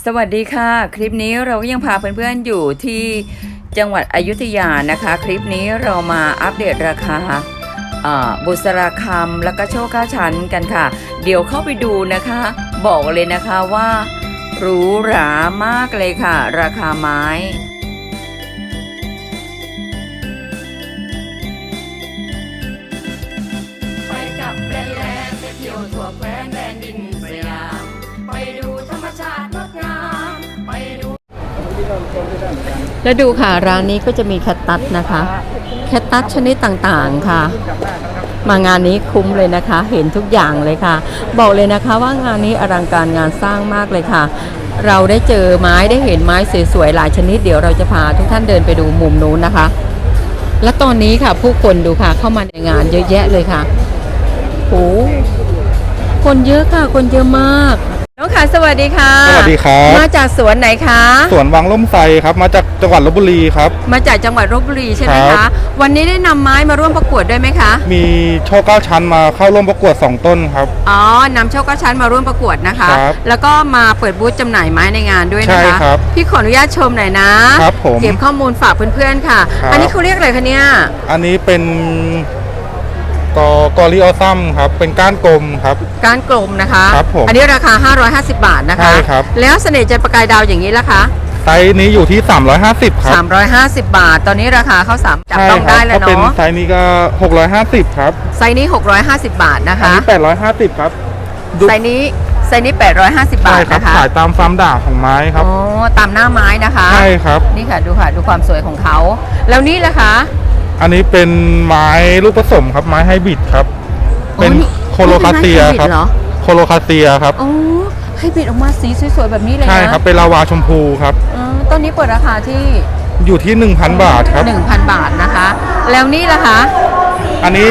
สวัสดีค่ะ คลิปนี้เราก็ยังพาเพื่อนๆอยู่ที่จังหวัดอยุธยานะคะ คลิปนี้เรามาอัปเดตราคาบุษราคำและก็โชคเก้าชั้นกันค่ะ เดี๋ยวเข้าไปดูนะคะ บอกเลยนะคะว่าหรูหรามากเลยค่ะ ราคาไม้ แล้วดูค่ะร้านนี้ก็จะมีแคตตัสนะคะ แคตตัสชนิดต่างๆค่ะ มางานนี้คุ้มเลยนะคะ เห็นทุกอย่างเลยค่ะ บอกเลยนะคะว่างานนี้อลังการงานสร้างมากเลยค่ะ เราได้เจอไม้ได้เห็นไม้สวยๆหลายชนิดเดี๋ยวเราจะพาทุกท่านเดินไปดูมุมนู้นนะคะ และตอนนี้ค่ะผู้คนดูค่ะเข้ามาในงานเยอะแยะเลยค่ะโอ้คนเยอะค่ะ คนเยอะมาก น้องค่ะสวัสดีค่ะ สวัสดีครับ มาจากสวนไหนคะ สวนวังล่มไทรครับ มาจากจังหวัดลบบุรีครับ มาจากจังหวัดลบบุรีใช่ไหมครัคะ บ วันนี้ได้นำไม้มาร่วมประกวดด้วยไหมคะ มีโชคเก้าชั้นมาเข้าร่วมประกวด 2 ต้นครับ อ๋อนำโชคเก้าชั้นมาร่วมประกวดนะคะ ครับแล้วก็มาเปิดบูธจำหน่ายไม้ในงานด้วยนะคะ ใช่ครับพี่ขออนุญาตชมหน่อยนะครับผมเก็บข้อมูลฝากเพื่อนๆค่ะ ครับ อันนี้เขาเรียกอะไรคะเนี่ย อันนี้เป็น กอกอริออซัมครับ เป็นก้านกลมครับการกลมนะคะ ครับผมอันนี้ราคา 550 บาทนะคะ ใช่ครับ แล้วเสน่ห์จันทร์ประกายดาวอย่างนี้ละคะไซส์นี้อยู่ที่ 350 ครับ 350 บาท ตอนนี้ราคาเข้าสามจับใช่ต้องครัได้แล้วถ้าเป็นเนาะไซส์นี้ก็ 650 ครับ ไซส์นี้ 650 บาทนะอันคะนี้850 ครับดูไซส์นี้ไซส์นี้ 850 บาใช่ทครับนะคะขายตามฟาร์มด่างของไม้ครับ อ๋อ ตามหน้าไม้นะคะ ใช่ครับ นี่ค่ะดูค่ะดูความสวยของเขา แล้วนี่ล่ะคะ อันนี้เป็นไม้ลูกผสมครับ ไม้ไฮบริดครับ เป็นอ๋อนี่โคโลคาเซียนี่เป็นไม้ไฮบริดครับเหรอโคโลคาเซียครับอ๋อให้บิดออกมาสีสวยๆแบบนี้เลยนะใช่ครับ เป็นลาวาชมพูครับอ๋อต้นนี้เปิดราคาที่อยู่ที่ 1,000 บาทครับ 1,000 บาทนะคะ แล้วนี่ล่ะคะ อันนี้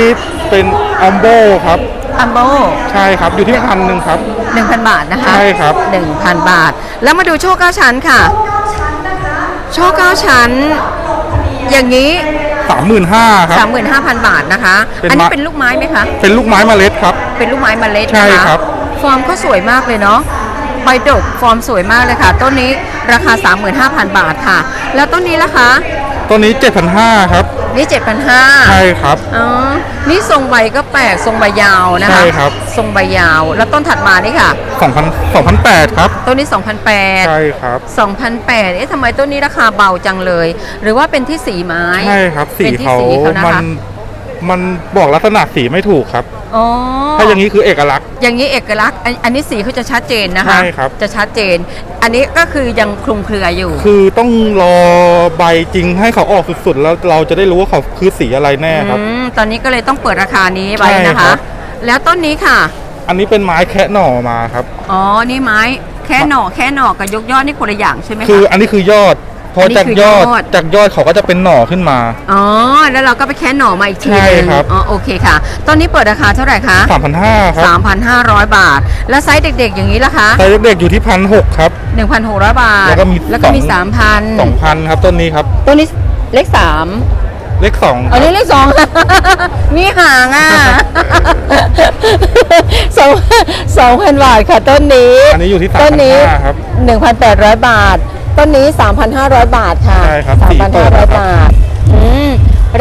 เป็นอัมโบครับอัมโบใช่ครับ อยู่ที่พันหนึ่งครับ 1,000 บาทนะคะ ใช่ครับ 1,000 บาท แล้วมาดูโชคเก้าชั้นค่ะ โชคเก้าชั้น อย่างนี้ สามหมื่นห้าครับ 35,000 บาทนะคะ เป็นอันนี้ไม้ เป็นลูกไม้ไหมคะ เป็นลูกไม้เมล็ดครับ เป็นลูกไม้เมล็ดใช่นะคะครับ ฟอร์มก็สวยมากเลยเนาะใบดกฟอร์มสวยมากเลยค่ะ ต้นนี้ราคา 35,000 บาทค่ะ แล้วต้นนี้ล่ะคะ ตัวนี้เจ็ดพันห้าครับนี่7,500ใช่ครับ อ๋อ นี่ทรงใบก็แปลกทรงใบยาวนะคะใช่ครับ ทรงใบยาว แล้วต้นถัดมานี่ค่ะสองพันสองพันแปดครับ ต้นนี้2,800ใช่ครับ2,800เอ๊ะทำไมต้นนี้ราคาเบาจังเลย หรือว่าเป็นที่สีไม้ใช่ครับ สีเป็นที่เขาสีเขานะคะ มัน มันบอกลักษณะสีไม่ถูกครับ อ๋อถ้าอย่างนี้คือเอกลักษณ์ อย่างนี้เอกลักษณ์อันอันนี้สีเขาจะชัดเจนนะคะใช่ครับ จะชัดเจน อันนี้ก็คือยังคลุมเครืออยู่ คือต้องรอใบจริงให้เขาออกสุดๆ แล้วเราจะได้รู้ว่าเขาคือสีอะไรแน่ครับ อืม ตอนนี้ก็เลยต้องเปิดราคานี้ไว้ใช่นะครัคะ บ แล้วต้นนี้ค่ะ อันนี้เป็นไม้แคะหน่อมาครับ อ๋อ นี่ไม้แค่หน่อแค่หน่อกับยกยอดนี่คนละอย่างใช่ไหมคือคะ อันนี้คือยอด พออันนี้จากคือยอดยอดจากยอดเขาก็จะเป็นหน่อขึ้นมา อ๋อ แล้วเราก็ไปแค่หน่อมาอีกทีใช่นึงครับ อ๋อ โอเคค่ะต้นนี้เปิดราคาเท่าไหร่คะ3,500ครับ3,500 บาท แล้วไซส์เด็กๆ อย่างนี้ล่ะคะ ไซส์เด็กๆ อยู่ที่พันหกครับ 1,600 บาท แล้วก็มีแล้วก็มีสอง3,000สองพันครับต้นนี้ครับ ต้นนี้เลขสามเลขสองคอัรันบนี้เลขสองมีห่างอะสองสองพันบาทค่ะต้นนี้ อันนี้อยู่ที่ต้นนี้3,500ครับ1,800บาท ต้นนี้ 3,500 บาทค่ะใช่ครับสีเปิดนะครับ 3,500 บาทอืม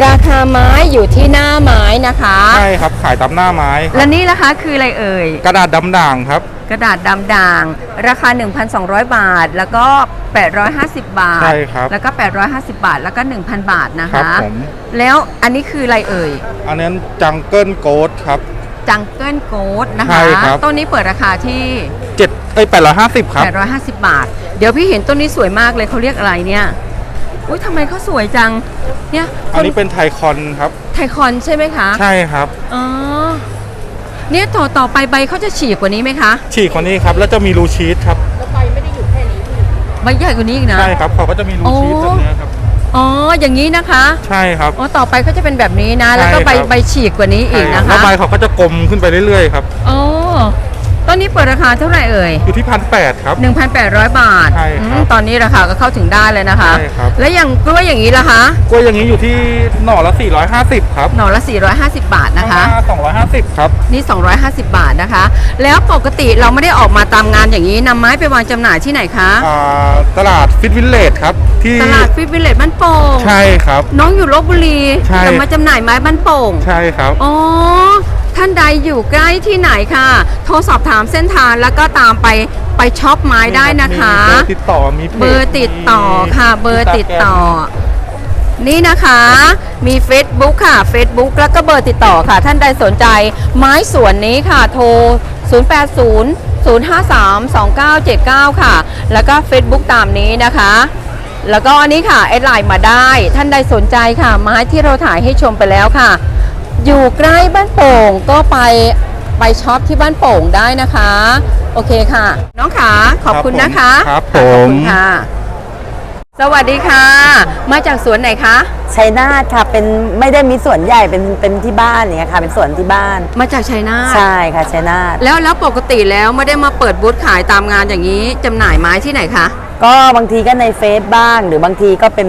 ราคาไม้อยู่ที่หน้าไม้นะคะ ใช่ครับขายตามหน้าไม้คและรับนี่ล่ะคะคืออะไรเอ่ย กระดาษดำด่างครับ กระดาษดำด่าง ราคา 1,200 บาท แล้วก็ 850 บาท ใช่ครับแล้วก็ 850 บาท แล้วก็ 1,000 บาทนะครัคะผม แล้วอันนี้คืออะไรเอ่ย อันนั้นจังเกิลโกดครับ จังเกิลโกดนะใช่คะ ครับ ต้นนี้เปิดราคาที่เจ็ดเอ้ยแปดร้อยห้าสิบครับ 850 บาท เดี๋ยวพี่เห็นต้นนี้สวยมากเลยเขาเรียกอะไรเนี่ยอุ้ยทำไมเขาสวยจัง เนี่ยคอันนี้เป็นไทคอนครับ ไทคอนใช่ไหมคะใช่ครับ อ๋อเนี่ยต่อต่อไปใบเขาจะฉีกกว่านี้ไหมคะฉีกคนนี้ครับ แล้วจะมีรูชีสครับ ใบใหญ่กว่านี้อีกนะ ใช่ครับ เขาก็จะมีรูชีสโอ้แบบเนี้ยครับ อ๋ออย่างนี้นะคะใช่ครับ อ๋อต่อไปก็จะเป็นแบบนี้นะ แล้วก็ใบใช่ครับ ใบฉีกกว่านี้อีกใช่นะรับแล้วคะใบเขาก็จะกลมขึ้นไปเรื่อยๆครับ อ๋อ ตต้นนี้เปิดราคาเท่าไหร่เอ่ย อยู่ที่พันแปดครับ 1,800 บาทใช่ครับอืมตอนนี้ราคาก็เข้าถึงได้เลยนะคะ ใช่ครับ แล้วอย่างกล้วยอย่างนี้ล่ะคะ กล้วยอย่างนี้อยู่ที่หน่อละ450ครับหน่อละ 450 บาทนะคะ ข้างหน้า250ครับ นี่ 250 บาทนะคะ แล้วปกติเราไม่ได้ออกมาตามงานอย่างนี้นำไม้ไปวางจำหน่ายที่ไหนคะ อ่าตลาดฟิตวิลเลจครับ ที่ตลาดฟิตวิลเลจบ้านโป่งใช่ครับ น้องอยู่ลบบุรีใช่ แต่มาจำหน่ายไม้บ้านโป่ง ใช่ครับ อ๋อ ท่านใดอยู่ใกล้ที่ไหนค่ะ โทรสอบถามเส้นทางแล้วก็ตามไปไปช็อปไม้ได้นะคะ มีเบอร์ติดต่อมีพจเบอร์ติดต่อค่ะมีเบอร์ติดต่อ Instagram นี่นะคะมี Facebook ค่ะ Facebook แล้วก็เบอร์ติดต่อค่ะ ท่านใดสนใจ ไม้สวนนี้ค่ะ โทร 080 053 2979 ค่ะ แล้วก็ Facebook ตามนี้นะคะ แล้วก็อันนี้ค่ะแอดไลน์มาได้ ท่านใดสนใจค่ะ ไม้ที่เราถ่ายให้ชมไปแล้วค่ะ อยู่ใกล้บ้านโป่งก็ไปไปช็อปที่บ้านโป่งได้นะคะ โอเคค่ะ น้องขาขอบคุณนะคะครับผขอบม คุณค่ะ สวัสดีค่ะ มาจากสวนไหนคะ ชัยนาทค่ะเป็นไม่ได้มีสวนใหญ่เป็นเป็นที่บ้านเนี่ยค่ะ เป็นสวนที่บ้าน มาจากชัยนาทใช่ค่ะชัยนาทแล้วแล้วปกติแล้วไม่ได้มาเปิดบูธขายตามงานอย่างนี้จำหน่ายไม้ที่ไหนคะ ก็บางทีก็ในเฟซบ้าง หรือบางทีก็เป็น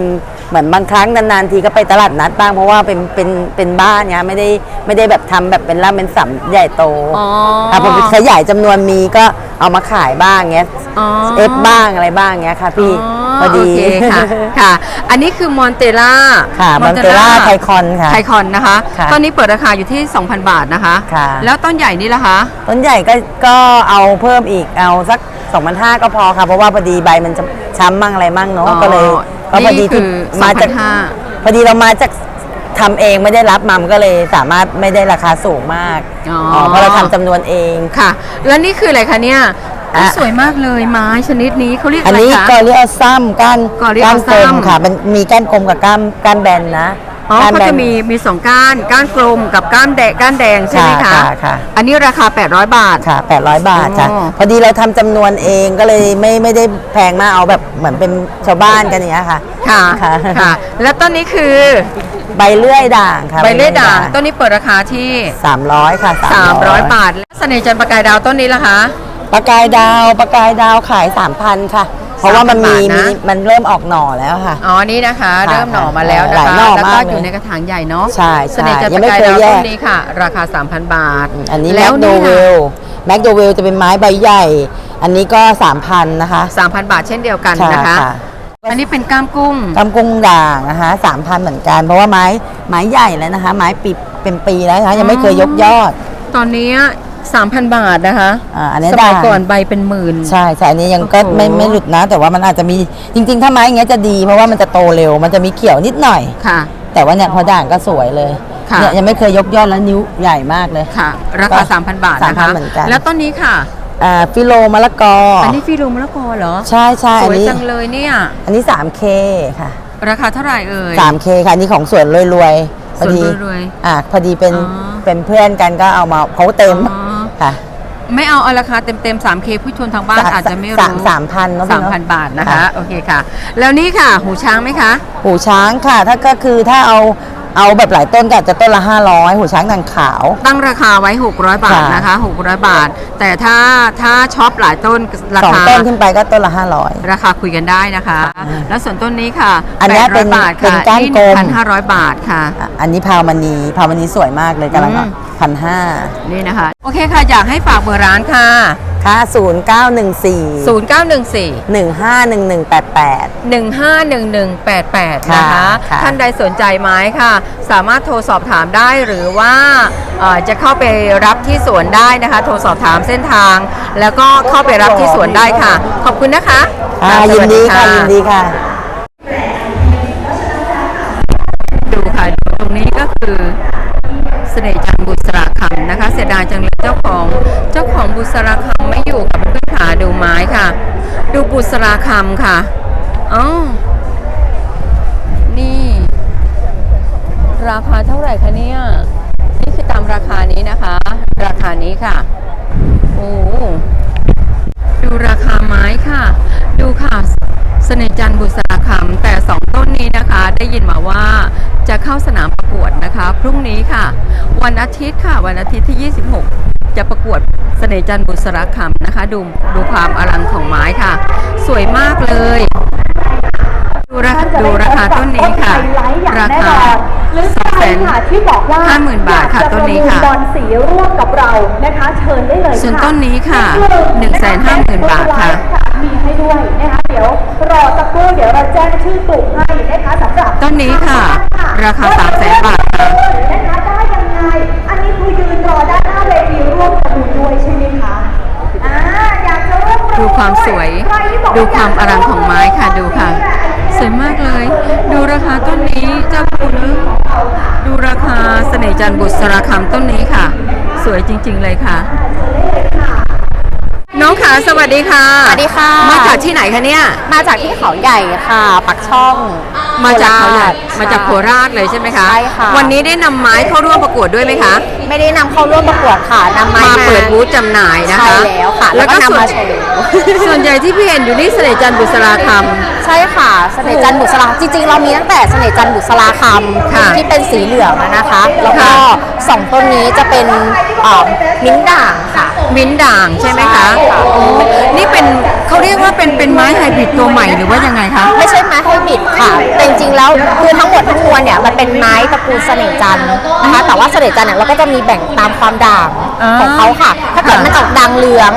เหมือนบางครั้งนานๆทีก็ไปตลาดนัดบ้างเพราะว่าเป็นเป็นเป็นบ้านเนี่ยไม่ได้ไม่ได้แบบทำแบบเป็นร่ำเป็นสัมใหญ่โตอ๋อค่ะพอขยายจำนวนมีก็เอามาขายบ้างเงี้ยอ๋อเอฟบ้างอะไรบ้างเงี้ยค่ะพี่พอดีโอเคค่ะค่ะ อันนี้คือมอนเตล่าค่ะมอนเตล่าไทคอนค่ะไทคอนนะคะค่ะตอนนี้เปิดราคาอยู่ที่ 2,000 บาทนะคะค่ะแล้วต้นใหญ่นี่ล่ะคะ ต้นใหญ่ก็ก็เอาเพิ่มอีกเอาสัก2,500ก็พอค่ะ เพราะว่าพอดีใบมันจะช้ำมั่งอะไรมั่งเนาะอ๋อก็เลย ก็พอดีนี่คืที่อมาจาก2,500พอดีเรามาจากทำเองไม่ได้รับมามันก็เลยสามารถไม่ได้ราคาสูงมากอ๋อเพราะเราทำจำนวนเองค่ะ แล้วนี่คืออะไรคะเนี่ยอะ สวยมากเลยไม้ชนิดนี้เขาเรียกอัอะนไรนี้คะ กอริอัลซัมก้าน Coreosum ก้านกลมค่ะ มันมีก้านกลมกับก้านก้านแบนนะ อ๋อก้านเขาแบนจะมีมีสองก้าน ก้านกลมกับก้านแดงก้านแดงใช่ไหมคะค่ะค่ะ อันนี้ราคา 800 บาท ค่ะ 800 บาทจ้ะอ๋อ พอดีเราทำจำนวนเองก็เลยไม่ไม่ได้แพงมากเอาแบบเหมือนเป็นชาวบ้านกันอย่างเงี้ยค่ะ ค่ะค่ะ ค่ะ แล้วต้นนี้คือใบเลื่อยด่างค่ะใบเลื่อยด่างต้นนี้เปิดราคาที่300ค่ะ300 บาทและเสน่ห์จันทร์ประกายดาวต้นนี้ล่ะคะ ปลากายดาวปลากายดาวขาย 3,000 ค่ะ เพราะว่ามันมี3,000บาทนะมีมันเริ่มออกหน่อแล้วค่ะ อ๋อนี่นะคะค่ะเริ่มหน่อมาแล้วนะหลายคะหน่อแล้วมาก็กเลยอยู่ในกระถางใหญ่เนาะใช่ใช่เสน่ห์จันทร์ยัปงไม่ระกายเคยดาวแยก ต้นนี้ค่ะ ราคา 3,000 บาทอันนี้แล้แม็วกโดนี่เวค่ะลแม็กโดเวลจะเป็นไม้ใบใหญ่ อันนี้ก็ 3,000 นะคะ3,000 บาทเช่นเดียวกันค่ะนะคะค่ะอันนี้เป็นก้ามกุ้ง กำกุ้งด่างนะคะ3,000 เหมือนกัน เพราะว่าไม้ไม้ใหญ่แล้วนะคะ ไม้ปีเป็นปีแล้วนะคะยังไม่เคยยกยอด ตอนนี้ 3,000 บาทนะคะอ่าอันนี้สมัยด่างก่อนใบเป็นหมื่น ใช่ใช่อันนี้ยังก็โอ้โห ไม่ไม่หลุดนะ แต่ว่ามันอาจจะมีจริง ๆ ถ้าไม้อย่างเงี้ยจะดีเพราะว่ามันจะโตเร็ว มันจะมีเขียวนิดหน่อย ค่ะ แต่ว่าเนี่ยพอด่างก็สวยเลยค่ะ เนี่ยยังไม่เคยยกยอดแล้วนิ้วใหญ่มากเลย ค่ะ ราคา 3,000 บาทนะคะ 3,000เหมือนกัน แล้วต้นนี้ค่ะ อ่าฟิโลมะละกออัอันนี้ฟิโลมะละกอเหรอ ใช่ใช่สอันวยนี้จังเลยเนี่ย อันนี้ 3K ค่ะ ราคาเท่าไหร่เอ่ย 3K ค่ะอันนี้ของสวนรวยๆพอดีสวนรวยอ่าพอดีเป็นอ๋อ เป็นเพื่อนกันก็เอามาเขาเต็ม อ๋อ ค่ะไม่เอาเอาราคาเต็มๆ 3K ผู้ชมทางบ้านสามอาจจะไม่สามรู้สามพันเนอะพี่สามเนอะพันบาทนะคะค่ะโอเคค่ะ แล้วนี่ค่ะ หูช้างไหมคะ หูช้างค่ะ ถ้าก็คือถ้าเอา เอาแบบหลายต้นก็อาจจะต้นละ 500 หูช้างด่างขาว ตั้งราคาไว้ 600 บาทค่ะ นะคะ600 บาท แต่ถ้าถ้าช็อปหลายต้นราสองคาต้นขึ้นไปก็ต้นละ 500 ราคาคุยกันได้นะคะ แล้วส่วนต้นนี้ค่ะอันเนี้ยเป็น800บาทเป็นค่ะก้านกลม1,500 บาทค่ะ อะอันนี้พาวมณีพาวมณีสวยมากเลยกำลังอืม พันห้า นี่นะคะ โอเคค่ะ อยากให้ฝากเบอร์ร้านค่ะ ค่ะ 0914 0914 151188 151188 นะคะค่ะค่ะ ท่านใดสนใจไหมค่ะ สามารถโทรสอบถามได้หรือว่าเอ่อจะเข้าไปรับที่สวนได้นะคะ โทรสอบถามเส้นทาง แล้วก็เข้าไปรับที่สวนได้ค่ะ ขอบคุณนะคะอ่าสยินวัสดีค่ะยินดีค่ะ ดูค่ะดูตรงนี้ก็คือ เสน่ห์จันบุษราคำนะคะ เสียดายจังเลยเจ้าของเจ้าของบุษราคำไม่อยู่กับเพื่อนขาดูไม้ค่ะ ดูบุษราคำค่ะอ๋อนี่ ราคาเท่าไหร่คะเนี่ยนี่คือตามราคานี้นะคะ ราคานี้ค่ะโอ้ดูราคาไม้ค่ะ ดูค่ะเสน่ห์จันบุษราคำแต่สองต้นนี้นะคะ ได้ยินมาว่าจะเข้าสนามป กวดนะคะพรุ่งนี้ค่ะ วันอาทิตย์ค่ะ วันอาทิตย์ที่ 26 จะประกวดเสน่ห์จันทร์บุษราคำนะคะ ดูดูความอลังของไม้ค่ะ สวยมากเลย ดูราดูราคาต้นนี้ค่ะ ราคาหรือสองใคแสรนค่ะที่บอกว่าห้าหมื่นบาทค่ะอยกจต้นนี้ค่ะประมูลบอลสีร่วมกับเรานะคะ เชิญได้เลยค่ะส่วนต้นนี้ค่ะนิดนึง150,000บาทค่ะมีให้ด้วยนะคะเดี๋ยวรอสักครู่เดี๋ยวเราแจ้งชื่อกลุ่มให้นะคะสำหรับต้นนี้ค่ะ ราคา300,000บาทค่ะนะคะได้ยังไง อันนี้คือยืนรอด้านหน้าเวทีร่วมประมูลด้วยใช่ไหมคะอ่าอยากจะร่วมประมูลดูความสวยใครที่บอกดูความอลังของไม้ค่ะดูค่ะ สวยมากเลย ดูราคาต้นนี้เจ้าคุณดูราคาเสน่ห์จันทร์บุษราคำต้นนี้ค่ะ สวยจริง ๆ เลยค่ะน้องขาสวัสดีค่ะ สวัสดีค่ะ มาจากที่ไหนคะเนี่ย มาจากที่เขาใหญ่ค่ะ ปักช่อง มาจากเขาใหญ่โครชมาจากโคราชเลยใช่ไหมคะใช่ค่ะ วันนี้ได้นำไม้เข้าร่วมประกวดด้วยไหมคะ ไม่ได้นำเข้าร่วมประกวดค่ะนำไม้มามาเปิดบูธจำหน่ายนะคะใช่แล้วค่ะ แล้วก็นำมาโชว์ส่วนใหญ่ที่พี่เห็นอยู่นี่เสน่ห์จันทร์บุษราค ใช่ค่ะเสน่ห์จันทร์บุษราจริงๆ เรามีตั้งแต่เสน่ห์จันทร์บุษราคค่ะำที่เป็นสีเหลืองอะนะคะ แล้วก็ค่ะสองต้นนี้จะเป็นเอ่อมิ้นท์ด่างค่ะำมิ้นท์ด่างใช่ไหมคะใช่ค่ะ โอ้นี่เป็นเขาเรียกว่าเป็นเป็นไม้ไฮบริดตัวใหม่หรือว่ายังไงคะ ไม่ใช่ไม้ไฮ บริดค่ะแต่จริงๆแล้วคือทั้งหมดทั้งมวลเนี่ยมันเป็นไม้ตระกูลเสน่ห์จันทร์นะคะ แต่ว่าเสน่ห์จันทร์เนี่ยเราก็จะมีแบ่งตามความด่างอ่าของเขาค่ะ ถ้าเกิดมันออกด่างเหลือง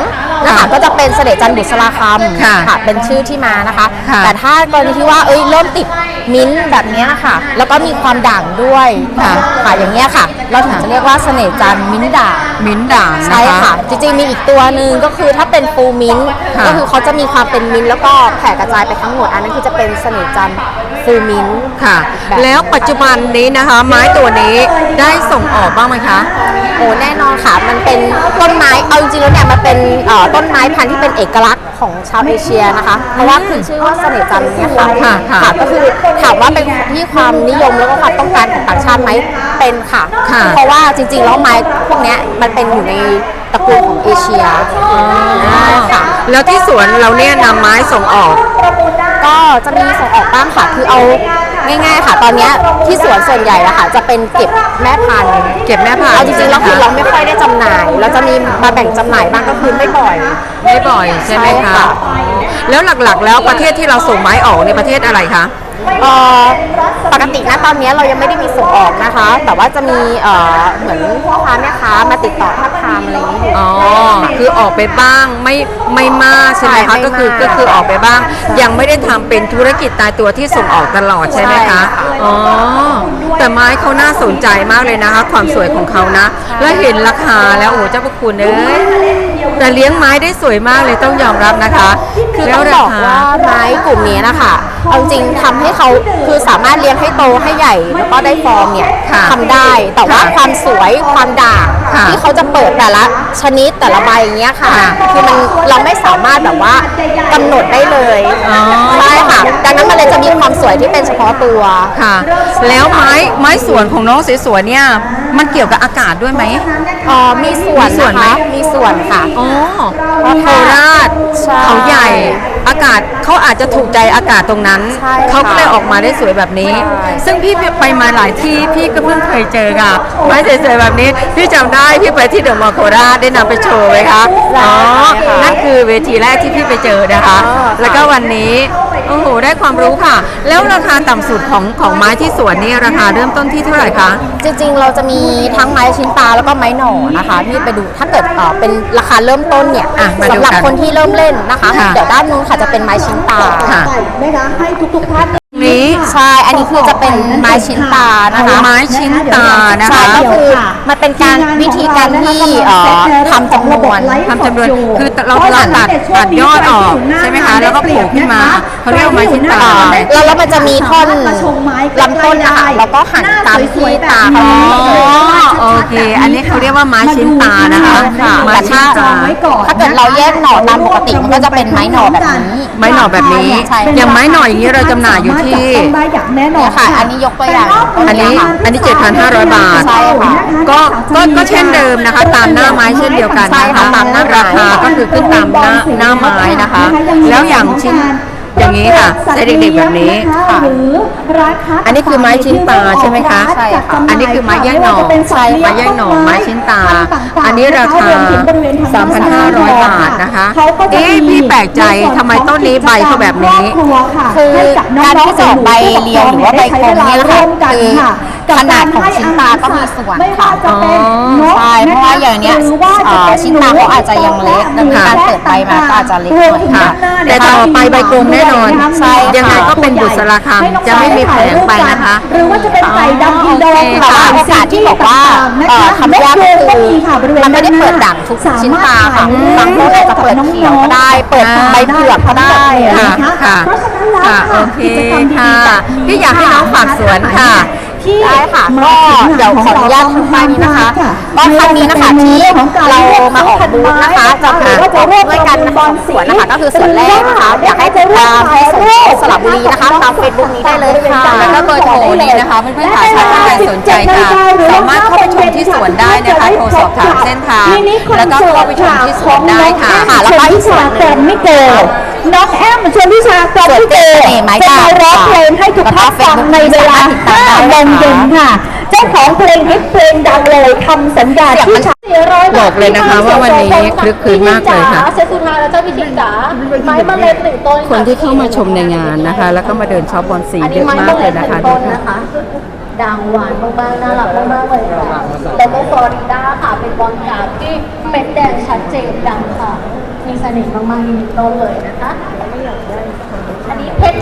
นะคะค่ะก็จะเป็นเสน่ห์จันทร์บุษราคำค่ะค่ะ เป็นชื่อที่มานะคะ ค่ะ แต่ถ้ากรณีที่ว่าเอ้ยเริ่มติดมิ้นท์แบบเนี้ยค่ะ แล้วก็มีความด่างด้วยค่ะค่ะอย่างเงี้ยค่ะ เราถึงจะเรียกว่าเสน่ห์จันทร์มิ้นท์ด่างมิ้นท์ด่างนะใช่คะค่ะ จริงๆมีอีกตัวหนึ่งก็คือถ้าเป็นฟูมิ้นท์ค่ะ ก็คือเขาจะมีความเป็นมิ้นท์แล้วก็แผ่กระจายไปทั้งหมด อันนั้นคือจะเป็นเสน่ห์จันทร์ ฟูมิ้นท์ค่ะ แบบแล้วปัจจุบันนี้นะคะ ไม้ตัวนี้ได้ส่งออกบ้างไหมคะ โอ้แน่นอนค่ะ มันเป็นต้นไม้เอาจริงๆแล้วเนี่ยมันเป็นเอ่อต้นไม้พันธุ์ที่เป็นเอกลักษณ์ของชาวเอเชียนะคะ เพราะว่าคือชื่อว่าเสน่ห์จันทร์เนี่ยค่ะค่ะค่ะ ก็คือถามว่าเป็นที่ความนิยมแล้วก็ความต้องการของต่างชาติไหมเป็นค่ะ ค่ะเพราะว่าจริงๆแล้วไม้พวกเนี้ยมันเป็นอยู่ในตระกูลของเอเชียค่ะ แล้วที่สวนเราเนี่ยนำไม้ส่งออก ก็จะมีส่งออกบ้างค่ะ คือเอาง่ายๆค่ะ ตอนเนี้ยที่สวนส่วนใหญ่อะค่ะ จะเป็นเก็บแม่พันธุ์เก็บแม่พันธุ์เอาจริงๆแล้วคือใช่ไหมคะเราไม่ค่อยได้จำหน่าย เราจะมีมาแบ่งจำหน่ายบ้างก็คือไม่บ่อย ไม่บ่อยใช่ไหมใช่คะค่ะ แล้วหลักๆ แล้วประเทศที่เราส่งไม้ออกในยประเทศอะไรคะ เอ่อปกตินะตอนเนี้ยเรายังไม่ได้มีส่งออกนะคะ แต่ว่าจะมีเอ่อเหมือนพ่อค้าแม่ค้ามาติดต่อทับทามอะไรอย่างนี้อยู่อ๋อ คือออกไปบ้างไม่ไม่มากใช่ไหมใช่คะไม่ก็คือมากก็คือออกไปบ้าง ยังไม่ได้ทำเป็นธุรกิจตายตัวที่ส่งออกตลอดใช่ไหมใช่คะค่ะ อ๋อแต่ไม้เขาน่าสนใจมากเลยนะคะ ความสวยของเขานะ แล้วเห็นราคาแล้วโอ้โหเจ้าพระคุณเอ้ยแต่เลี้ยงไม้ได้สวยมากเลยต้องยอมรับนะคะ คือแล้ต้วองบราอกคา ว่าไม้กลุ่มนี้นะคะ เอาจริงๆทำให้เขาคือสามารถเลี้ยงให้โตให้ใหญ่แล้วก็ได้ฟอร์มเนี่ยค่ะทำได้ แต่ว่าค่ะความสวยความด่างค่ะที่เขาจะเปิดแต่ละชนิดแต่ละใบอย่างเงี้ยค่ะค่ะ คือมันเราไม่สามารถแบบว่ากำหนดได้เลยอ๋อ ใช่ค่ะ ดังนั้นมันเลยจะมีความสวยที่เป็นเฉพาะตัว ค่ะ แล้วไม้ไม้สวนของน้องสวยๆเนี่ย มันเกี่ยวกับอากาศด้วยไหม เอ่อมีส่วนมีส่วนนะไหม คะมีส่วนค่ะ อ๋อโคราชใช่เขาใหญ่ อากาศเขาอาจจะถูกใจอากาศตรงนั้น ใช่ค่ะเขาก็เลยออกมาได้สวยแบบนี้ ใช่ ซึ่งพี่ไปมาหลายที่พี่ก็เพิ่งเคยเจอค่ะไม้สวยๆแบบนี้ พี่จำได้พี่ไปที่เดอะมอลล์โคราชได้นำไปโชว์ไหมคะอ๋อนั่นคือเวทีแรกที่พี่ไปเจอนะคะ แล้วก็วันนี้โอ้โหได้ความรู้ค่ะ แล้วราคาต่ำสุดของของไม้ที่สวนนี่ราคาเริ่มต้นที่เท่าไหร่คะ จริงๆ เราจะมีทั้งไม้ชิ้นตาแล้วก็ไม้หน่อนะคะนี่ไปดูถ้าเกิดเอ่อเป็นราคาเริ่มต้นเนี่ยอะมาดูสำหรับกันคนที่เริ่มเล่นนะคะ ค่ะ เดี๋ยวด้านนู้นค่ะจะเป็นไม้ชิ้นตา ค่ะ นะคะให้ทุกๆท่าน นี้ ใช่ อันนี้คือจะเป็นไม้ชิ้นตานะคะไม้ชิ้นตานะใช่คะ ก็คือมันเป็นการวิธีการที่เอ่อทำจำนวนทำจำนวนคือเราเราตัดตัดยอดออกใช่ไหมคะแล้วก็โผล่ขึ้นมาเขาเรียกว่าไม้ชิ้นตาเอ่อแล้วแล้วมันจะมีท่อนลำต้นนะคะแล้วก็หั่นตามที่ตาอ๋เขาอโอเค อันนี้เขาเรียกว่าไม้ชิ้นตานะคะค่ะไม้แต่ชิ้ถ้านตา ถ้าเกิดเราแยกหน่อตามปกติมันก็จะเป็นไม้หน่อแบบนี้ ไม้หน่อแบบนี้ ใช่ อย่างไม้หน่ออย่างนี้เราจำหน่ายอยู่ที่ได้อย่างแน่นอนเนี่ยค่ะ อันนี้ยกตัวอย่าง อันนี้อันนี้ 7,500 บาทใช่ค่ะก็ก็ก็เช่นเดิมนะคะ ตามหน้าไม้เช่นเดียวกันใช่นะค่ะคะตามหน้าไม้ราคาก็คือขึ้นตามหน้าหน้าไม้นะคะ แล้วอย่างชิ้น อย่างนี้ค่ะใช้เด็กๆแบบนี้ค่ะหรือร้านค้าอันนี้คือไม้ชิ้นตาใช่ไหมคะใช่ค่ะอันนี้คือไม้แยกหน่อไม่ว่าจะเป็นสัตว์เลี้ไม้แยกหน่อไม้ชิ้นตาพันธุ์ต่งๆอันนี้ราคาวมถึงบริเวณทางด้น3,500 บาทนะคะเขาก็จะเอ๊ะมีพี่แปลกใจทำไมต้นนี้ใบเขาแบบนี้ครอบครัวค่ะคือให้บน้องๆการที่จะออกใบเรียวหรือว่าใบกลมเนี่ยนะคะได้ใช้วลาร่วมกันคือค่ะ ขนาดของชิ้นตาก็มีส่วนไม่ว่าจะเป็นนกใช่เพราะว่าอย่างเนี้ยหรือว่าจะเป็นอ่าชิ้นตาเขาอาจจะยังเล็กหนูการเปิดใบมาก็อาจจะเล็กหน่อยรวมถึงค่ะด้านหน้าแต่ต่อไปใบกลมแน่นอนใช่ค่ะ ยังไงก็เป็นบุษราคำจะไม่มีแผลงไปนะคะ หรือว่าจะเป็นไก่ดำอินโดโอเคแต่ว่าโอกาสที่บอกว่าเอ่อคำว่าก็คือมันไม่ได้เปิดด่างทุกชิ้นตาค่ะบางต้นอาจจะเปิดเขียวก็ได้เปิดใบเผือกก็ได้ค่ะ ค่ะ เพราะฉะนั้นแล้วค่ะค่ะโอเคกิจกรรมดีค่ะๆแบบนี้ พี่อยากให้น้องฝากสวนค่ะ ที่ได้ค่ะก็เดี๋ยวขออนุญาตทำป้ายนี้นะคะก็ครั้งนี้นะคะที่เรามาออกบูธนะคะจะถือว่าจะร่วมด้วยกันนะคะสวนนะคะก็คือส่วนแรกนะคะอยากให้ติดตามที่สวนสระบุรีนะคะตามเฟซบุ๊กนี้ได้เลยค่ะแล้วก็เบอร์โทรนี้นะคะเพื่อนๆค่ะถ้าใครสนใจค่ะสามารถเข้าไปชมที่สวนได้นะคะโทรสอบถามเส้นทางแล้วก็เข้าไปชมที่สวนได้ค่ะค่ะแล้วก็อีกส่วนหนึ่งแกรมมิโกน้ องแอมชวนวิชาแกรมมิโกส่วนเจ๊ไม้เป็นด่างมาร้องเพลงให้ทุกท่านฟังในเวลา5โมงเย็นค่ะ เจ้าของเพลงฮิตเพลงดังเลยทำสัญญาที่ฉายร้อยบอกเลยนะคะว่าวันนี้คลึกคลื้นมากเลยค่ะเซสุธาและเจ้าพิธีจ๋าไม้มะเร็งหนึ่งต้นคนที่เข้ามาชมในงานนะคะ แล้วก็มาเดินช็อปบอลสีอันเยนี้อะไม้มามะกเลเร็ยงหนะนึ่คะงต้นนะคะดังหวานมากๆน่ารักมากๆเลยค่ะแล้วก็ฟลอริดาค่ะเป็นบอลกราฟที่เม็ดแดงชัดเจนดังค่ะมีเสน่ห์มากๆอีกต้นเลยนะคะอันนี้เพชร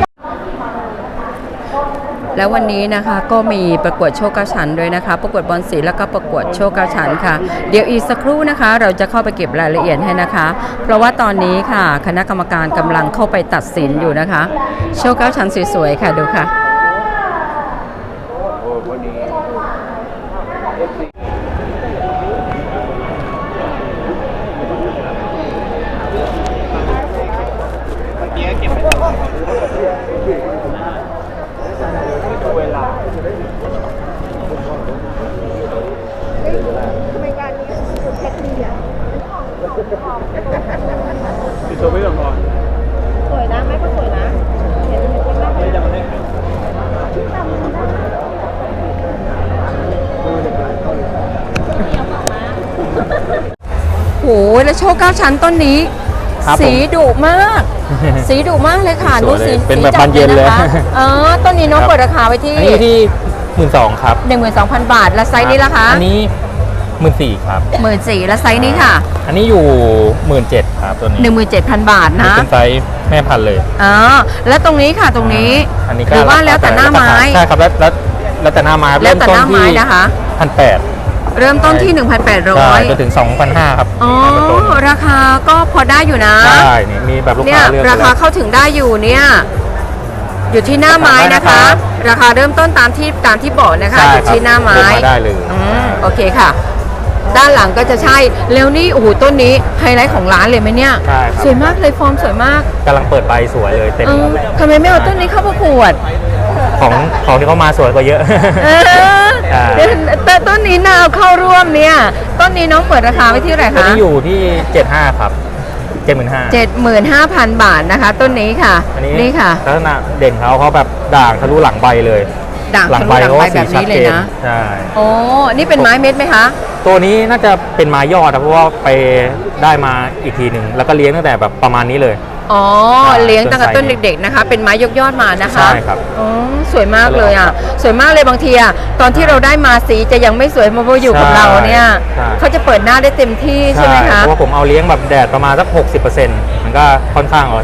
แล้ววันนี้นะคะก็มีประกวดโชคก้าชั้นด้วยนะคะ ประกวดบอลสีแล้วก็ประกวดโชคก้าชั้นค่ะ เดี๋ยวอีกสักครู่นะคะ เราจะเข้าไปเก็บรายละเอียดให้นะคะ เพราะว่าตอนนี้ค่ะ คณะกรรมการกำลังเข้าไปตัดสินอยู่นะคะ โชคก้าชั้นสวยๆค่ะดูค่ะ เก้าชั้นต้นนี้ ครับผมสีดุมาก สีดุมากเลยค่ะสวยเลยสีเป็นแบบสีจัดบานเย็นเลยะคะอ๋อต้นนี้น้องครับ เปิดราคาไว้ที่อันนี้ที่หมื่นสองครับ12,000บาท และไซส์นี้ล่ะคะอันนี้หมื่นสี่ครับ หมื่นสี่และไซส์นี้ค่ะอันนี้อยู่หมื่นเจ็ดครับตัวนี้17,000บาทนะเป็นไซส์แม่พันธุ์เลยอ๋อแล้วตรงนี้ค่ะตรงนี้อันนี้หรือว่าแล้วแต่หน้าไม้ ใช่ครับแล้วแล้วแล้วแต่หน้าไม้แล้วแต่หน้าไม้เริ่ต้ที่นะคะ พันแปด เริ่มต้นที่ใช่จน1,800ถึงสองพันห้าครับอ๋อไม้ต้นราคาก็พอได้อยู่นะ ใช่นี่มีแบบลูกเนี่ยค้าเลือกราคาเลยเข้าถึงได้อยู่เนี่ย อยู่ที่หน้าไม้นะคะ ราคาเริ่มต้นตามที่ตามที่บอกนะคะใช่อครับยู่ที่หน้าไม้เลือกมาได้เลยอืมโอเคค่ะ ด้านหลังก็จะใช่ แล้วนี่โอ้โหต้นนี้ไฮไลท์ของร้านเลยไหมเนี่ย ใช่ครับสวยมากเลยฟอร์มสวยมากกำลังเปิดใบสวยเลยเต็มเออทำไมไม่เอาต้นนี้เข้าประกวด ของของที่เขามาสวยกว่าเยอะ เออใช่เดี๋ยวแต่ต้นนี้น่าเอาเข้าร่วมเนี่ย ต้นนี้น้องเปิดราคาไว้ที่เท่าไหร่ตัวคะนี้อยู่ที่เจ็ดห้าครับเจ็ดหมื่นห้าเจ็ดหมื่นห้าพันบาทนะคะ ต้นนี้ค่ะอันนี้นี่ค่ะ ลักษณะเด่นเขาเขาแบบด่างทะลุหลังใบเลยด่างหลัทะงลุใบหลังเขาใบก็แบสีบชัดนี้เลยเจนนะ ใช่โอ้นี่เป็นไม้เม็ดไหมคะ ตัวนี้น่าจะเป็นไม้ยอดครับเพราะว่าไปได้มาอีกทีหนึ่งแล้วก็เลี้ยงตั้งแต่แบบประมาณนี้เลย อ๋อใช่เลี้ยงตั้งแต่ต้ต้นนไทรเด็กๆนะคะ เป็นไม้ยกยอดมานะคะใช่ครับอ๋อสวยมากเลยอะ สวยมากเลยบางทีอะตอนที่เราได้มาสีจะยังไม่สวยมาพออยู่กับใช่เราเนี่ยใช่ เขาจะเปิดหน้าได้เต็มที่ใช่ไหมคะเพราะว่าผมเอาเลี้ยงแบบแดดประมาณสัก 60%มันก็ค่อนข้างเอา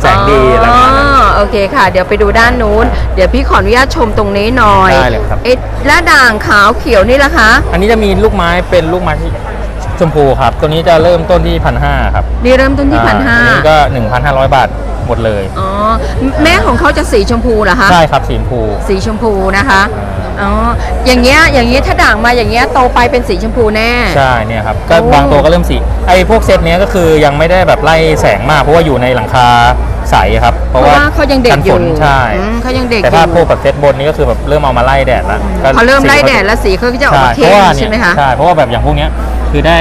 แสงดีอะไรประมาณนั้นอ๋อโอเคค่ะ เดี๋ยวไปดูด้านนู้น เดี๋ยวพี่ขออนุญาตชมตรงนี้หน่อยได้เลยครับ เอ๊ะและด่างขาวเขียวนี่ล่ะคะ อันนี้จะมีลูกไม้เป็นลูกไม้ที่ ชมพูครับ ตัวนี้จะเริ่มต้นที่พันห้าครับนี่เริ่มต้นที่พันห้าอันนี้ก็1,500บาทหมดเลย อ๋อ แม่ของเขาจะสีชมพูเหรอคะ ใช่ครับ สีชมพู สีชมพูนะคะ อ๋อ อย่างเงี้ย อย่างเงี้ย ถ้าด่างมาอย่างเงี้ย โตไปเป็นสีชมพูแน่ ใช่ เนี่ยครับ ก็โอ้บางตัวก็เริ่มสี ไอ้พวกเซตเนี้ยก็คือยังไม่ได้แบบไล่แสงมาก เพราะว่าอยู่ในหลังคาใสครับ เพราะว่าเขายังเด็กกันอฝยู่นใช่อืมเขายังเด็กอแต่ยู่ถ้าพวกแบบเซตบนนี้ก็คือแบบเริ่มเอามาไล่แดดแล้วก็พอเริ่มไล่สีขาแดดแล้วสีเขาก็จะออกใช่มาเพเข้ราะมว่าเนี่ยใช่ไหมคะ ใช่ เพราะว่าแบบอย่างพวกเนี้ย คือได้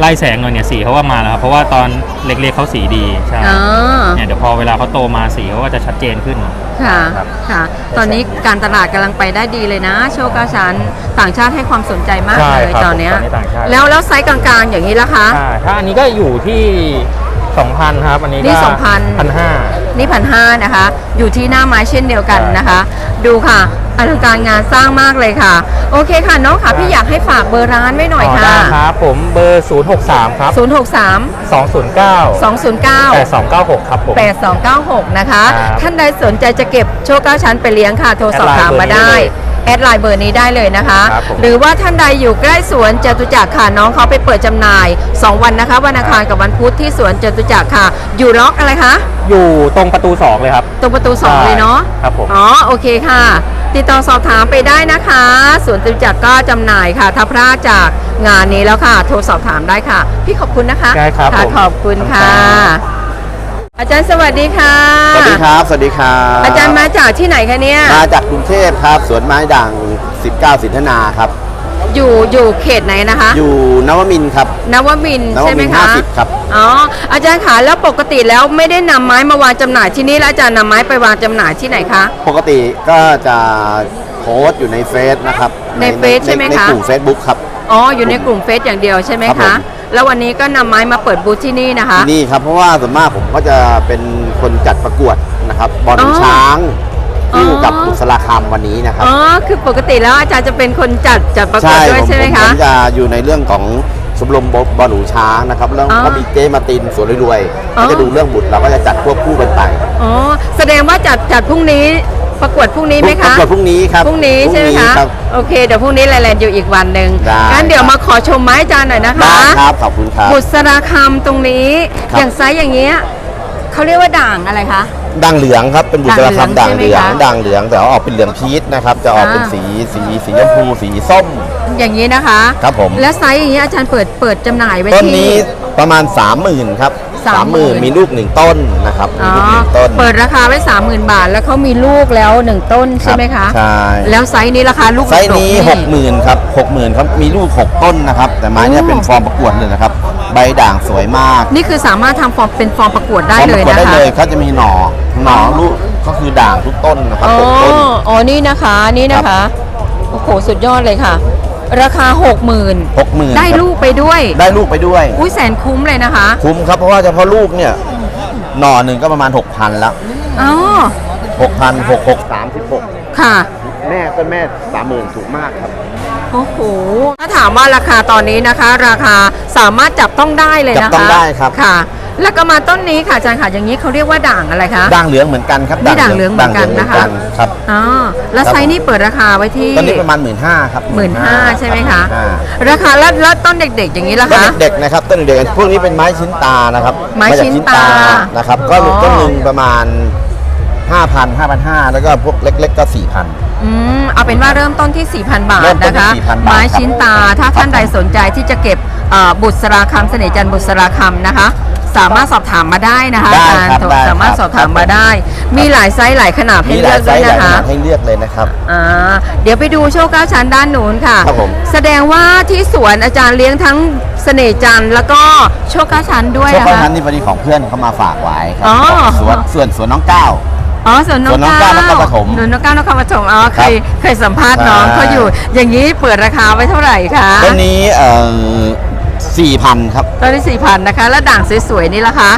ไล่แสงหน่อยเนี่ยสีเขาว่ามาแล้วครับเพราะว่าตอนเล็กๆเขาสีดีใช่อ๋อ เนี่ยเดี๋ยวพอเวลาเขาโตมาสีเขาก็จะชัดเจนขึ้น ค่ะ ครับค่ะ ตอนนี้การตลาดกำลังไปได้ดีเลยนะ โชว์เก้าชั้นต่างชาติให้ความสนใจมากใช่เลยครับตอนเนี้ยตอนนี้ต่างชาติ แล้วแล้วไซส์กลางๆอย่างนี้ล่ะคะใช่ถ้าอันนี้ก็อยู่ที่ 2,000ครับอันนี้นี่ก็2,000 พันห้า นี่พันห้านะคะ อยู่ที่หน้าไม้เช่นเดียวกันนะคะ ดูค่ะอลังการงานสร้างมากเลยค่ะ โอเคค่ะน้องค่ะ พี่อยากให้ฝากเบอร์ร้านไว้หน่อยค่ะ ได้ครับ ผมเบอร์ 063 ครับ 063 209 209 8296 ครับผม 8296 นะคะ ครับท่านใดสนใจจะเก็บโชคเก้าชั้นไปเลี้ยงค่ะ โทรสอบถามมาได้ แอดไลน์เบอร์นี้ได้เลยนะคะ ครับผมหรือว่าท่านใดอยู่ใกล้สวนจตุจักรค่ะน้องเขาไปเปิดจำหน่าย 2 วันนะคะ วันอังคารกับวันพุธที่สวนจตุจักรค่ะ อยู่ล็อกอะไรคะ อยู่ตรงประตู 2 เลยครับ ตรงประตูใช่2เลยเนาะ ครับผม อ๋อ โอเคค่ะ ติดต่อสอบถามไปได้นะคะ สวนจตุจักรก็จำหน่ายค่ะ ถ้าพลาดจากงานนี้แล้วค่ะ โทรสอบถามได้ค่ะ พี่ขอบคุณนะคะได้ครับค่ะผมขอบคุณค่ะ อาจารย์สวัสดีค่ะ สวัสดีครับ สวัสดีครับอาจารย์มาจากที่ไหนคะเนี่ย มาจากกรุงเทพครับ สวนไม้ด่าง 19 สินธนาครับ อยู่อยู่เขตไหนนะคะ อยู่นวมินทร์ครับ นวมินทร์นวใช่ไหมมินทร์คะ50ครับ อ๋อ อาจารย์ขาแล้วปกติแล้วไม่ได้นำไม้มาวางจำหน่ายที่นี่แล้วอาจารย์นำไม้ไปวางจำหน่ายที่ไหนคะ ปกติก็จะโพสต์อยู่ในเฟซนะครับในเฟซใช่ไหมคะ ในกลุ่ม Facebook ครับ อ๋อ อยู่ในกลุ่มเฟซอย่างเดียวใช่ไหมครับผคะม แล้ววันนี้ก็นำไม้มาเปิดบูธที่นี่นะคะ ที่นี่ครับเพราะว่าส่วนมากผมก็จะเป็นคนจัดประกวดนะครับบอลอ๋อช้างอ๋อคู่กับบุษราคำวันนี้นะครับอ๋อคือปกติแล้วอาจารย์จะเป็นคนจัดจัดประกวดด้วยผมใช่ไหมผมคะ ผมจะอยู่ในเรื่องของชมรมบอลหนูช้างนะครับแล้วอ๋อก็มีเจ๊มาตินสวนรวยๆอ๋อก็จะดูเรื่องบุตรเราก็จะจัดควบคู่กันไป อ๋อแสดงว่าจัดจัดพรุ่งนี้ ประกวดพรุ่งนี้ไหมปคะระกวดพรุ่งนี้ครับพรุ่งนี้ใช่ไหมคะรับ โอเคเดี๋ยวพรุ่งนี้แลนด์อยู่อีกวันหนึ่งได้งั้นเดี๋ยวมาขอชมไม้อาจารย์หน่อยนะคะ ได้ครับขอบคุณครับบุษราคำตรงนี้ ครับ อย่างไซส์อย่างเงี้ยเขาเรียกว่าด่างอะไรคะ ด่างเหลืองครับเป็นบุษราคำด่าด่างงเหเหลืลือองงใช่ไหมคะด่างเหลืองแต่ว่าออกเป็นเหลืองพีชนะครับจะออกเป็นอ่า สีสีสีชมพูสีส้ม อย่างนี้นะคะครับผม แล้วไซส์อย่างนี้อาจารย์เปิดเปิดจำหน่ายไว้ต้นที่ นี้ประมาณ 30,000ครับ30,000 30,000มีลูกหนึ่งต้นนะครับมีอ๋อลูกหนึ่งต้น เปิดราคาไว้ 30,000 บาท แล้วเขามีลูกแล้วหนึ่งต้นใช่ไหมคะใช่ แล้วไซส์นี้ราคาลูกไซส์นี้ดก60,000ครับ60,000ครับมีลูก 6 ต้นนะครับ แต่ไม้เนี่ยโอ้เป็นฟอร์มประกวดเลยนะครับ ใบด่างสวยมากนี่คือสามารถทำฟอร์มเป็นฟอร์มประกวดได้ฟอร์มเลประยกวดนะได้คะเลยเขาจะมีหน่อหน่อลูกก็คือด่างทุกต้นนะครับอ๋อหกต้น อ๋อนี่นะคะ นี่นะคะ โอ้โห สุดยอดเลยค่ะ ราคา 60,000 60,000ได้ครับลูกไปด้วย ได้ลูกไปด้วย อุ้ยแสนคุ้มเลยนะคะ คุ้มครับเพราะว่าเฉพาะลูกเนี่ยหน่อหนึ่งก็ประมาณ 6,000แล้วอ๋อ 6,000 6 6 36 ค่ะ แม่ต้นแม่30,000ถูกมากครับ โอ้โห ถ้าถามว่าราคาตอนนี้นะคะ ราคาสามารถจับต้องได้เลยนะคะจับต้องได้ครับ ค่ะ แล้วก็มาต้นนี้ค่ะอาจารย์ค่ะอย่างนี้เขาเรียกว่าด่างอะไรคะ ด่างเหลืองเหมือนกันครับนี่ด่างเหลืองเหมือนกันนะคะ ด่างเหลืองเหมือนกันครับ อ๋อแล้วครับไซส์นี้เปิดราคาไว้ที่ตอนนี้ประมาณ1 5ื่นห้าครับหมื่นห้าใช่ไหมคะ15,000ราคาแล้วแล้วต้นเด็กๆ อย่างนี้ล่ะต้นคะ เด็กๆนะครับต้นเด็กๆพวกนี้เป็นไม้ชิ้นตานะครับไม้าจากชิ้นตานะครับ ก็อ๋อ ต้นหนึ่งประมาณ 5,000 5,500แล้วก็พวกเล็ก ๆ ก็ 4,000 อืมเอาเป็นว่าเริ่มต้นที่ 4,000 บาทเริ่มต้นนะคะที่4,000บาทไม้ครับชิ้นตา ถ้าท่านใดสนใจที่จะเก็บเอ่อบุษราคำเสน่ห์จันทร์บุษราคำนะคะ สามารถสอบถามมาได้นะคะได้อาจารย์ครับได้สามารถครับสอบถามมาได้ มีหลายไซส์หลายขนาดให้มีหเลืลาอยกไซด้วยส์หลายนะขคะนาดให้เลือกเลยนะครับ อ่าเดี๋ยวไปดูโชว์เก้าชั้นด้านนู้นค่ะ ครับผม แสดงว่าที่สวนอาจารย์เลี้ยงทั้งเสน่ห์จันทร์แล้วก็โชว์เก้าชั้นด้วยช่วงนะพัคะนนี่พอดีของเพื่อนเขามาฝากไว้ครัอ๋อสวนส่วนสวนน้องก้าว อ๋อสวนนสกวนน้องเก้าก้าวนครปฐมสวนนกเก้านครปฐมอ๋อเคยเคยสัมภาษณ์น้องใช่ เขาอยู่ อย่างนี้เปิดราคาไว้เท่าไหร่คะ ต้นนี้เอ่อ สี่พันครับตอนนี้สี่พันนะคะ แล้วด่างสวยๆนี่ล่ะคะ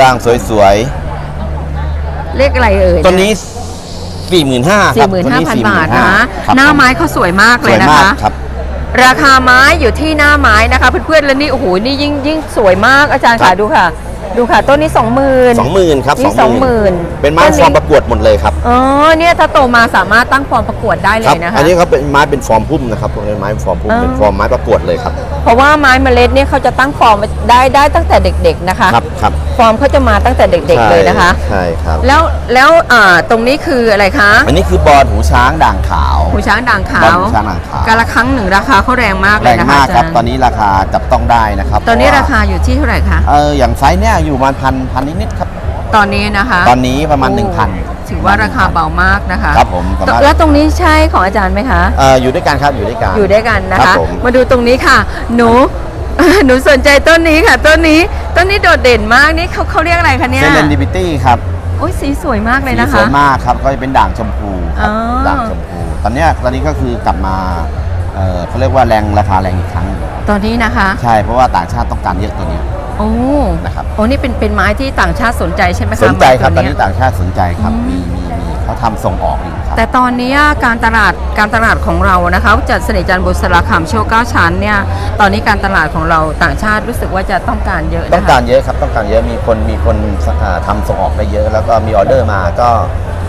ด่างสวยเลขอะไรเอ่ยๆต้นนี้สี่หมื่นห้าคสี่รับหมื่นต้ห้าพันบาทนะครับหน้าผมไม้เขาสวยมากสเลวยยนะมากคะ ครับ ราคาไม้อยู่ที่หน้าไม้นะคะเพื่อนๆแล้วนี่โอ้โหนี่ยิ่งยิ่งสวยมากอาจารย์ครัค่ะบ ดูค่ะ ดูค่ะต้นนี้สองหมื่นสองหมื่นครับนี่สองหมื่นเป็นไม้ฟอร์มประกวดหมดเลยครับอ๋อเนี่ยถ้าโตมาสามารถตั้งฟอร์มประกวดได้เลครัยนะคะอันนี้เขาเป็นไม้เป็นฟอร์มพุ่มนะครับพวกนี้ไม้ฟอร์มพุ่มอ๋อเป็นฟอร์มไม้ประกวดเลยครับเพราะว่าไม้เมล็ดเนี่ยเขาจะตั้งฟอร์มได้ได้ตั้งแต่เด็ก ๆนะคะครับครับฟอร์มเขาจะมาตั้งแต่เด็ก ๆเลยนะคะใช่ครับแล้วแล้วอ่าตรงนี้คืออะไรคะอันนี้คือบอลหูช้างด่างขาวหูช้างด่างขาบอลวหูช้างด่างขาวกาละครั้งหนึ่งราคาเขาแรงมากเลแรยงนะคะมากครับอาจาย์ตอนนี้ราคาจับต้องได้นะครับ ตอนนี้เพะราว่คาอยู่ที่เท่าไหร่คะเอออย่างไซส์เนี่ยอยู่ประมาณพันพันนิดๆครับ ตอนนี้นะคะตอนนี้ประมาณโอ้1,000 ถือว่าราคาเบามากนะคะครับผมสามารถแล้วตรงนี้ใช่ของอาจารย์ไหมคะเอออยู่ด้วยกันครับอยู่ด้วยกัน อยู่ด้วยกันนะครัคะบผม มาดูตรงนี้ค่ะ หนู หนูสนใจต้นนี้ค่ะ ต้นนี้ต้นนี้โดดเด่นมากนี่เขาเขาเรียกอะไรคะเนี่ย เซเลนดิบิตี้ครับโอ้ยสีสวยมากเลยสีนะสคะ วยมากครับก็จะเป็นด่างชมพูครับอ๋อ ด่างชมพู ตอนเนี้ยตอนนี้ก็คือกลับมาเอ่อเขาเรียกว่าแรงราคาแรงอีกครั้งตอนนี้นะคะ ใช่เพราะว่าต่างชาติต้องการเยอะตัวเนี้ย โอ้นะครับโอ้นี่เป็นเป็นไม้ที่ต่างชาติสนใจใช่ไหมคะสนใจครับตไม้อนวนี้เยต่างชาติสนใจครับอืมมีมีมีเขาทำส่งออกอยู่ครับแต่ตอนนี้การตลาดการตลาดของเรานะคะจัดเสน่ห์จันทร์บุษราคำโชว์เก้าชั้นเนี่ยตอนนี้การตลาดของเราต่างชาติรู้สึกว่าจะต้องการเยอะต้อนะงคะการเยอะครับต้องการเยอะมีคนมีคนอ่าทำส่งออกได้เยอะ แล้วก็มีออเดอร์มาก็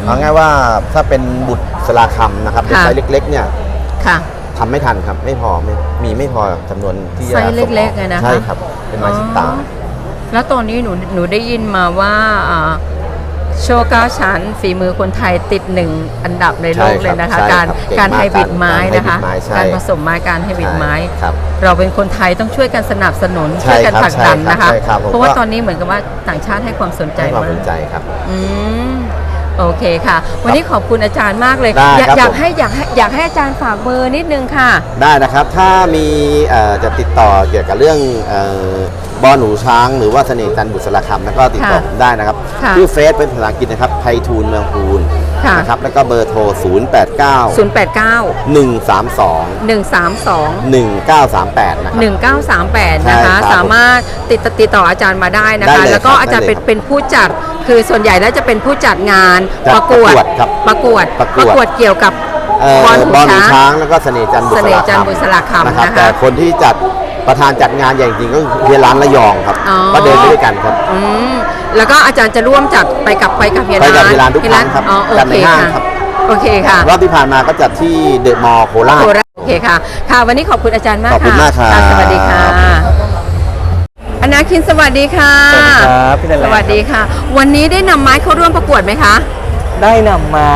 เอาง่ายว่าถ้าเป็นบุตรสลาคำนะครับเป็นค่ะไซส์เล็กๆเนี่ยค่ะ ทำไม่ทันครับ ไม่พอไม่มีไม่พอจำนวนที่จะไซส์เล็กๆส่งออเลยนะคะ ใช่ครับ เป็นไม้ชิ้นตาอ๋อแล้วตอนนี้หนูหนูได้ยินมาว่าอ่าโชว์เก้าชั้นฝีมือคนไทยติดหนึ่งอันดับในโลกใช่เลยครับนะคะ ใช่การครับเก่งการมากไฮบริดไม้การนะคะไฮบริดไม้ใช่ การผสมไม้การไฮบริดไม้ครับ เราเป็นคนไทยต้องช่วยกันสนับสนุนใช่ช่วยกันครับผลักดันใช่ครับนะคะ ใช่ครับผมเพราะว่าก็ ตอนนี้เหมือนกับว่าต่างชาติให้ความสนใจให้ความมาสนกใจครับ อืม โอเคค่ะ วันนี้ขอบคุณอาจารย์มากเลย ได้อยากครับอยากผม ให้อยากให้อยากให้อาจารย์ฝากเบอร์นิดนึงค่ะ ได้นะครับ ถ้ามีเอ่อจะติดต่อเกี่ยวกับเรื่องเอ่อบอหนูช้าง หรือว่าเสน่ห์จันทร์บุษราคำแล้วก็ติดต่อค่ะผมได้นะครับค่ะชื่อเฟซเป็นภาษาอังกฤษนะครับไพฑูรย์เมืองพูนค่ะ นะครับแล้วก็เบอร์โทร 0 8 9 089 1 3 2 132 1 9 3 8 นะครับ 1938ใช่นะครัคะบสามารถติดต่อติดต่ออาจารย์มาได้นะได้คะ เลยแล้วก็ครับอาจารย์ได้เป็นเลยเป็นผู้จัด คือส่วนใหญ่แล้วจะเป็นผู้จัดงานจัดประกวดประกวดครับประกวดประกวดเกี่ยวกับเอ่อบอลบอลหนูช้าช้าง งแล้วก็เสน่ห์จันทร์บุษเสน่ราห์จันทร์บุษราคำนะครับนะคะแต่คนที่จัดประธานจัดงานอย่างจริงก็คือเฮียร้านระยองครับอ๋อ ก็เดินไปด้วยกันครับอืมแล้วก็อาจารย์จะร่วมจัดไปกับไปกับเฮียไปกับร้านเฮียร้านทุกครั้งครับอ๋อโอจัดเคในห้างค่ะครับโอเคค่ะรอบที่ผ่านมาก็จัดที่เดอะมอลล์โคราชโคราชโอเคค่ะ ค่ะ วันนี้ขอบคุณอาจารย์มากขอบคุณค่ะมากครับะสวัสดีค่ะ อนาคินสวัสดีค่ะ สวัสดีครับพี่นันแหสละวัสดีค่ะ วันนี้ได้นำไม้เข้าร่วมประกวดไหมคะ ได้นำมา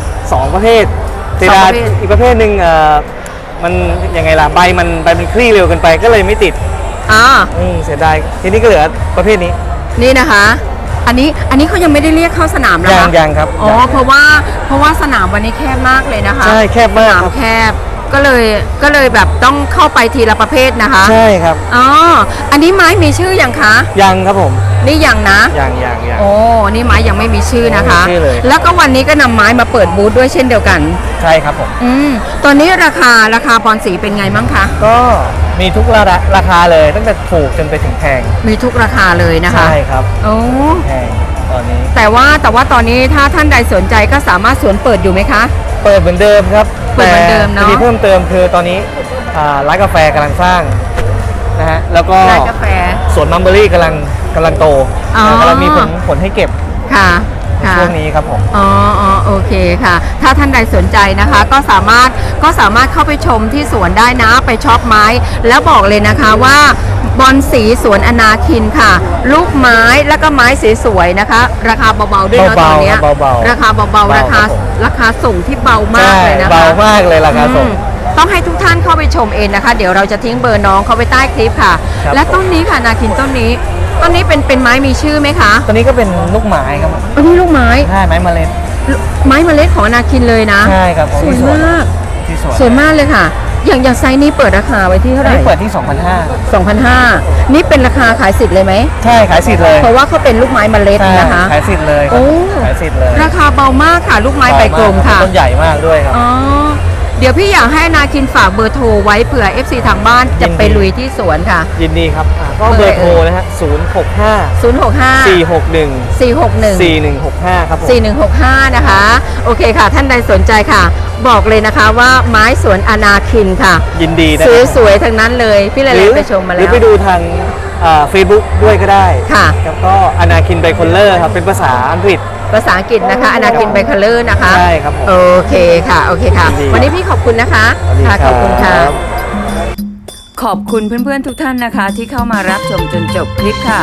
2 ประเภทเสียสองดายประเภท อีกประเภทหนึ่งเอ่อมันยังไงล่ะใบมันใบมันคลี่เร็วเกินไปก็เลยไม่ติดอ่าอืมเสียดายทีนี้ก็เหลือประเภทนี้ นี่นะคะ อันนี้อันนี้เขายังไม่ได้เรียกเข้าสนามนะยัคะงยังครับอ๋อยังเพราะว่าเพราะว่าสนามวันนี้แคบมากเลยนะคะใช่แคบมากสนามครับ แคบ ก็เลยก็เลยแบบต้องเข้าไปทีละประเภทนะคะใช่ครับอ๋ออันนี้ไม้มีชื่อยังคะ ยังครับผมนี่ยังนะยังยังยัง โอ้นี่ไม้ยังไม่มีชื่อนะคะ ไม่มีชื่อเลย แล้วก็วันนี้ก็นำไม้มาเปิดบูธด้วยเช่นเดียวกัน ใช่ครับผม อืมตอนนี้ราคาราคาบอลสีเป็นไงบ้างคะ ก็มีทุกระดับราคาเลยตั้งแต่ถูกจนไปถึงแพงมีทุกราคาเลยนะคะใช่ครับโอ้แพง ตอนนี้ แต่ว่าแต่ว่าตอนนี้ถ้าท่านใดสนใจก็สามารถสวนเปิดอยู่ไหมคะ เปิดเหมือนเดิมครับเปิดเหมือนเดิมเนอะ แต่มีเพิ่มเติมคือตอนนี้อ่าร้านกาแฟกำลังสร้างนะฮะแล้วก็ร้านกาแฟ สวนมัมเบอรี่กำลังกำลังโตอ๋อ กำลังมีผลผลให้เก็บ ค่ะ ในค่ะช่วงนี้ครับผม อ๋ออ๋อโอเคค่ะ ถ้าท่านใดสนใจนะคะ ก็สามารถก็สามารถเข้าไปชมที่สวนได้นะไปช็อปไม้ แล้วบอกเลยนะคะว่าบอลสีสวนอนาคินค่ะ ลูกไม้แล้วก็ไม้สวยๆนะคะ ราคาเบาๆด้วยเนาะเบาๆตอนเนี้ยครับเบาๆราคาเบาเบาๆราคาครับผม ราคาส่งที่เบามากใช่เลยนะคะเบามากเลยราคาส่ง อืมต้องให้ทุกท่านเข้าไปชมเองนะคะ เดี๋ยวเราจะทิ้งเบอร์น้องเขาไปใต้คลิปค่ะ ครับและต้นนี้ค่ะนาคินต้นนี้ ต้นนี้เป็นเป็นไม้มีชื่อไหมคะตอนนี้ก็เป็นลูกไม้ครับผมอันนี้ลูกไม้ใช่ไม้เมล็ดไม้เมล็ดของนาคินเลยนะ ใช่ครับของสวยที่วนมาก ที่สวนสวยมากเลยค่ะ อย่างอย่างไซส์นี้เปิดราคาไว้ที่เท่าอัไหนร่นี้เปิดที่ 2,500 2,500นี่เป็นราคาขายสิทธิ์เลยไหม ใช่ขายสิทธิ์เลยเพราะว่าเขาเป็นลูกไม้เมล็ดใช่นะคะ ขายสิทธิ์เลยครับโอ้ ขายสิทธิ์เลยราคาเบามากค่ะ ลูกไม้ใบกลมค่ะ ต้นใหญ่มากด้วยครับ อ๋อ เดี๋ยวพี่อยากให้นาคินฝากเบอร์โทรไว้เผื่อ FC ทางบ้านจะยินดีไปลุยที่สวนค่ะ ยินดีครับอ่าก็เบอร์โทรนะฮะ065 065 461 461 4165ครับผม 4165 นะคะ โอเคค่ะ ท่านใดสนใจค่ะ บอกเลยนะคะว่าไม้สวนอนาคินค่ะ ยินดีนะซื้อครับสวยทั้งนั้นเลย พี่เลหเลรือไปชมมาหรืแล้อว ไปดูทางเฟซบุ๊กด้วยก็ได้ค่ะ แล้วก็อนาคินไบคอนเลอร์ครับ เป็นภาษาอังกฤษ ภาษาอังกฤษนะคะอนาคินไบคัลเลอร์นะคะ ใช่ครับผม โอเคค่ะ โอเคค่ะ ยินดีวันนี้พี่ขอบคุณนะคะ สวัสดีค่ะ ขอบคุณค่ะ รับ ขอบคุณเพื่อนๆทุกท่านนะคะ ที่เข้ามารับชมจนจบคลิปค่ะ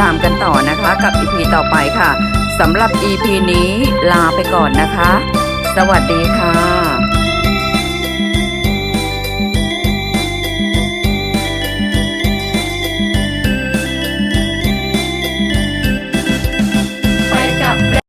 ตามกันต่อนะคะกับ EP ต่อไปค่ะสำหรับ EP นี้ลาไปก่อนนะคะ สวัสดีค่ะ